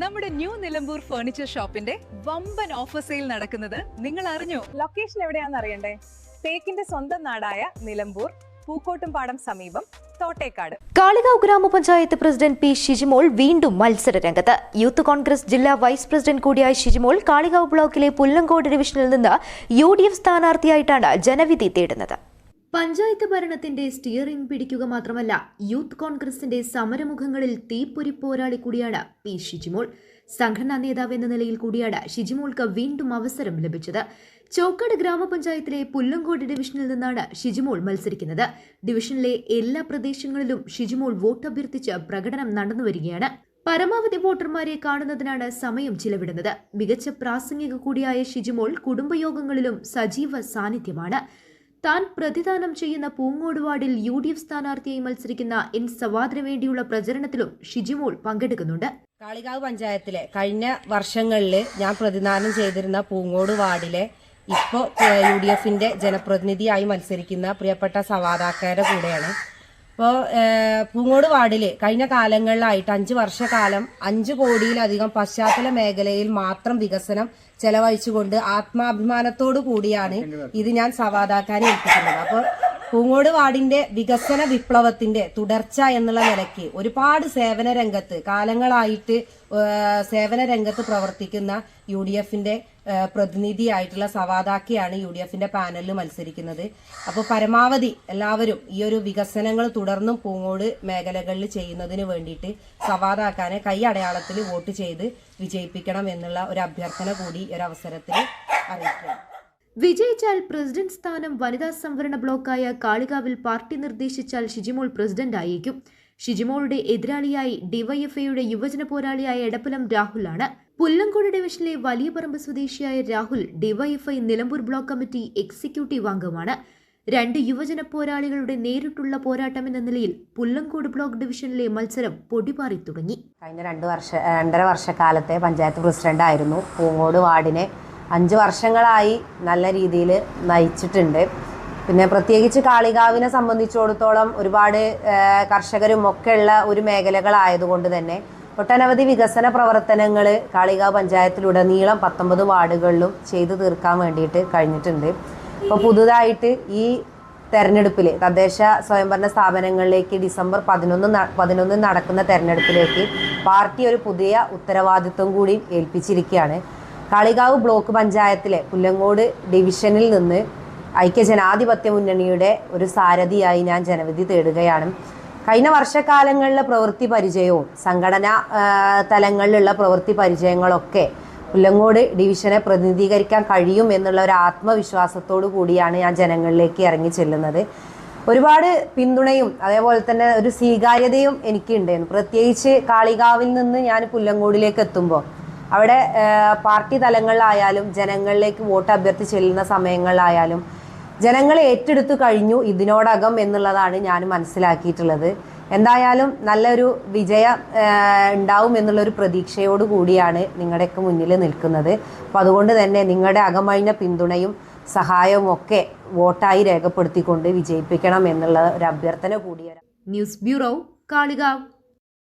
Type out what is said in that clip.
നമ്മുടെ new Nilambur furniture ഷോപ്പിന്റെ വമ്പൻ ഓഫർ സെയിൽ നടക്കുന്നത് നിങ്ങൾ അറിഞ്ഞു? ലൊക്കേഷൻ എവിടെയാണെന്ന് അറിയണ്ടേ? തേക്കിന്റെ സ്വന്തം നാടായ നിലമ്പൂർ പൂക്കോട്ടുംപാടം സമീപം തോട്ടേക്കാട്. കാളികാവ് ഗ്രാമപഞ്ചായത്ത് പ്രസിഡന്റ് പി ഷിജിമോൾ വീണ്ടും മത്സര രംഗത്ത്. യൂത്ത് കോൺഗ്രസ് ജില്ലാ വൈസ് പ്രസിഡന്റ് കൂടിയായ ഷിജിമോൾ കാളികാവ് ബ്ലോക്കിലെ പുല്ലങ്കോട് ഡിവിഷനിൽ നിന്ന് യു ഡി എഫ് സ്ഥാനാർത്ഥിയായിട്ടാണ് ജനവിധി തേടുന്നത്. പഞ്ചായത്ത് ഭരണത്തിന്റെ സ്റ്റിയറിംഗ് പിടിക്കുക മാത്രമല്ല യൂത്ത് കോൺഗ്രസിന്റെ സമരമുഖങ്ങളിൽ തീപ്പൊരി പോരാളി കൂടിയാണ് പി ഷിജിമോൾ. സംഘടനാ നേതാവ് എന്ന നിലയിൽ കൂടിയാണ് ഷിജിമോൾക്ക് വീണ്ടും അവസരം ലഭിച്ചത്. ചോക്കട് ഗ്രാമപഞ്ചായത്തിലെ പുല്ലങ്കോട് ഡിവിഷനിൽ നിന്നാണ് ഷിജിമോൾ മത്സരിക്കുന്നത്. ഡിവിഷനിലെ എല്ലാ പ്രദേശങ്ങളിലും ഷിജിമോൾ വോട്ട് അഭ്യർത്ഥിച്ച് പ്രകടനം നടന്നുവരികയാണ്. പരമാവധി വോട്ടർമാരെ കാണുന്നതിനാണ് സമയം ചിലവിടുന്നത്. മികച്ച പ്രാസംഗിക കൂടിയായ ഷിജിമോൾ കുടുംബയോഗങ്ങളിലും സജീവ സാന്നിധ്യമാണ്. താൻ പ്രതിദാനം ചെയ്യുന്ന പൂങ്ങോട് വാർഡിൽ യു ഡി എഫ് സ്ഥാനാർത്ഥിയായി മത്സരിക്കുന്ന എൻ സവാദിന് വേണ്ടിയുള്ള പ്രചരണത്തിലും ഷിജിമോൾ പങ്കെടുക്കുന്നുണ്ട്. കാളികാവ് പഞ്ചായത്തിലെ കഴിഞ്ഞ വർഷങ്ങളിൽ ഞാൻ പ്രതിദാനം ചെയ്തിരുന്ന പൂങ്ങോട് വാർഡിലെ ഇപ്പോൾ യു ഡി എഫിന്റെ ജനപ്രതിനിധിയായി മത്സരിക്കുന്ന പ്രിയപ്പെട്ട സവാദാക്കാരുടെ കൂടെയാണ് അപ്പോൾ പൂങ്ങോട് വാർഡിൽ കഴിഞ്ഞ കാലങ്ങളിലായിട്ട് അഞ്ച് വർഷക്കാലം അഞ്ച് കോടിയിലധികം പശ്ചാത്തല മേഖലയിൽ മാത്രം വികസനം ചെലവഴിച്ചുകൊണ്ട് ആത്മാഭിമാനത്തോടു കൂടിയാണ് ഇത് ഞാൻ സവാദാക്കാൻ ഏൽപ്പിക്കുന്നത്. അപ്പോൾ പൂങ്ങോട് വാർഡിന്റെ വികസന വിപ്ലവത്തിന്റെ തുടർച്ച എന്നുള്ള നിലയ്ക്ക് ഒരുപാട് സേവന രംഗത്ത് കാലങ്ങളായിട്ട് സേവന രംഗത്ത് പ്രവർത്തിക്കുന്ന യു ഡി എഫിന്റെ പ്രതിനിധിയായിട്ടുള്ള സവാദാക്കിയാണ് യു ഡി എഫിന്റെ പാനലിൽ മത്സരിക്കുന്നത്. അപ്പോൾ പരമാവധി എല്ലാവരും ഈ ഒരു വികസനങ്ങൾ തുടർന്നും പൂങ്ങോട് മേഖലകളിൽ ചെയ്യുന്നതിന് വേണ്ടിയിട്ട് സവാദാക്കാനെ കൈ അടയാളത്തിൽ വോട്ട് ചെയ്ത് വിജയിപ്പിക്കണം എന്നുള്ള ഒരു അഭ്യർത്ഥന കൂടി ഒരു അവസരത്തിൽ അറിയിക്കുകയാണ്. വിജയിച്ചാൽ പ്രസിഡന്റ് സ്ഥാനം വനിതാ സംവരണ ബ്ലോക്കായ കാളികാവിൽ പാർട്ടി നിർദ്ദേശിച്ചാൽ ഷിജിമോൾ പ്രസിഡന്റ് ആയിരിക്കും ഷിജിമോളുടെ എതിരാളിയായി ഡിവൈഎഫ്ഐയുടെ യുവജന പോരാളിയായ എടപ്പലം രാഹുലാണ്. പുല്ലങ്കോട് ഡിവിഷനിലെ വലിയ പറമ്പ് സ്വദേശിയായ Rahul DYFI Nilambur block committee executive അംഗമാണ്. രണ്ട് യുവജന പോരാളികളുടെ നേരിട്ടുള്ള പോരാട്ടം എന്ന നിലയിൽ പുല്ലങ്കോട് ബ്ലോക്ക് ഡിവിഷനിലെ മത്സരം പൊടിപാറി തുടങ്ങി. കഴിഞ്ഞ രണ്ട് വർഷ രണ്ടര വർഷക്കാലത്തെ പഞ്ചായത്ത് പ്രസിഡന്റ് ആയിരുന്നു പൂങ്ങോട് വാർഡിനെ അഞ്ച് വർഷങ്ങളായി നല്ല രീതിയിൽ നയിച്ചിട്ടുണ്ട്. പിന്നെ പ്രത്യേകിച്ച് കാളികാവിനെ സംബന്ധിച്ചിടത്തോളം ഒരുപാട് കർഷകരും ഒക്കെ ഉള്ള ഒരു മേഖലകളായതുകൊണ്ട് തന്നെ ഒട്ടനവധി വികസന പ്രവർത്തനങ്ങൾ കാളികാവ് പഞ്ചായത്തിലുടനീളം പത്തൊമ്പത് വാർഡുകളിലും ചെയ്തു തീർക്കാൻ വേണ്ടിയിട്ട് കഴിഞ്ഞിട്ടുണ്ട്. ഇപ്പോൾ പുതുതായിട്ട് ഈ തെരഞ്ഞെടുപ്പിൽ തദ്ദേശ സ്വയംഭരണ സ്ഥാപനങ്ങളിലേക്ക് ഡിസംബർ പതിനൊന്ന് പതിനൊന്നിന് നടക്കുന്ന തെരഞ്ഞെടുപ്പിലേക്ക് പാർട്ടി ഒരു പുതിയ ഉത്തരവാദിത്വം കൂടി ഏൽപ്പിച്ചിരിക്കുകയാണ്. കാളികാവ് ബ്ലോക്ക് പഞ്ചായത്തിലെ പുല്ലങ്ങോട് ഡിവിഷനിൽ നിന്ന് ഐക്യജനാധിപത്യ മുന്നണിയുടെ ഒരു സാരഥിയായി ഞാൻ ജനവിധി തേടുകയാണ്. കഴിഞ്ഞ വർഷക്കാലങ്ങളിലെ പ്രവൃത്തി പരിചയവും സംഘടനാ തലങ്ങളിലുള്ള പ്രവൃത്തി പരിചയങ്ങളൊക്കെ പുല്ലങ്ങോട് ഡിവിഷനെ പ്രതിനിധീകരിക്കാൻ കഴിയും എന്നുള്ള ഒരു ആത്മവിശ്വാസത്തോടു കൂടിയാണ് ഞാൻ ജനങ്ങളിലേക്ക് ഇറങ്ങി ചെല്ലുന്നത്. ഒരുപാട് പിന്തുണയും അതേപോലെ തന്നെ ഒരു സ്വീകാര്യതയും എനിക്കുണ്ടായിരുന്നു. പ്രത്യേകിച്ച് കാളികാവിൽ നിന്ന് ഞാൻ പുല്ലങ്ങോടിലേക്ക് എത്തുമ്പോൾ അവിടെ പാർട്ടി തലങ്ങളിലായാലും ജനങ്ങളിലേക്ക് വോട്ട് അഭ്യർത്ഥിച്ച് ചെല്ലുന്ന സമയങ്ങളിലായാലും ജനങ്ങൾ ഏറ്റെടുത്തു കഴിഞ്ഞു ഇതിനോടകം എന്നുള്ളതാണ് ഞാൻ മനസ്സിലാക്കിയിട്ടുള്ളത്. എന്തായാലും നല്ലൊരു വിജയം ഉണ്ടാവും എന്നുള്ളൊരു പ്രതീക്ഷയോട് കൂടിയാണ് നിങ്ങളുടെയൊക്കെ മുന്നിൽ നിൽക്കുന്നത്. അപ്പോൾ അതുകൊണ്ട് തന്നെ നിങ്ങളുടെ അകമഴിഞ്ഞ പിന്തുണയും സഹായവും ഒക്കെ വോട്ടായി രേഖപ്പെടുത്തിക്കൊണ്ട് വിജയിപ്പിക്കണം എന്നുള്ള ഒരു അഭ്യർത്ഥന കൂടിയാണ്. News bureau Kalikavu.